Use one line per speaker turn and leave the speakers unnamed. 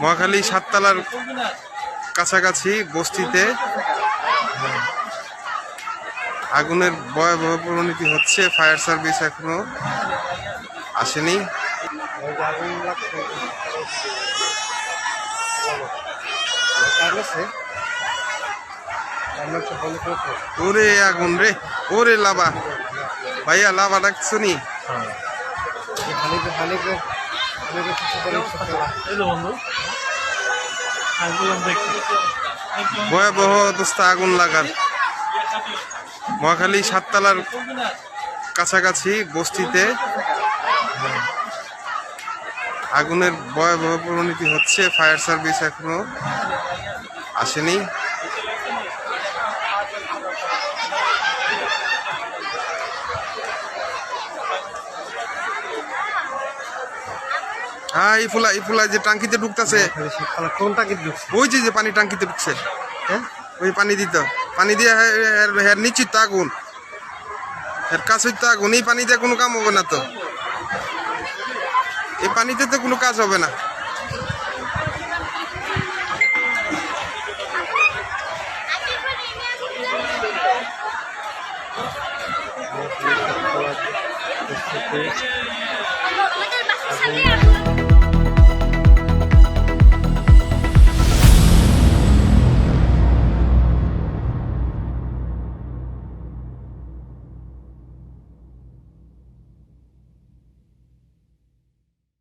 মহাখালী সাততলার কাছাকাছি বস্তিতে আগুনের ভয়াবহ পরিণতি হচ্ছে, ফায়ার সার্ভিস এখনও আসেনি। ওরে আগুন রে, ওরে লাভা। ভাইয়া লাভা ডাকছো ভয়াবহ অবস্থা আগুন লাগার। মহাখালী সাততলার কাছাকাছি বস্তিতে আগুনের ভয়াবহ পরিণতি হচ্ছে। ফায়ার সার্ভিস এখনও আসেনি। হ্যাঁ এই ফুলা এই ফুলা যে টাঙ্কিতে ঢুকতেছে।
কোনটা কি ঢুকছে?
ওই যে যে পানি টাঙ্কিতে ঢুকছে।
হ্যাঁ?
ওই পানি দিত। পানি দিয়ে হের নিশ্চিত আগুন। এর কাছে তো আগুন। এই পানিতে কোনো কাম হবে না তো। এই পানিতে তো কোনো কাজ হবে না।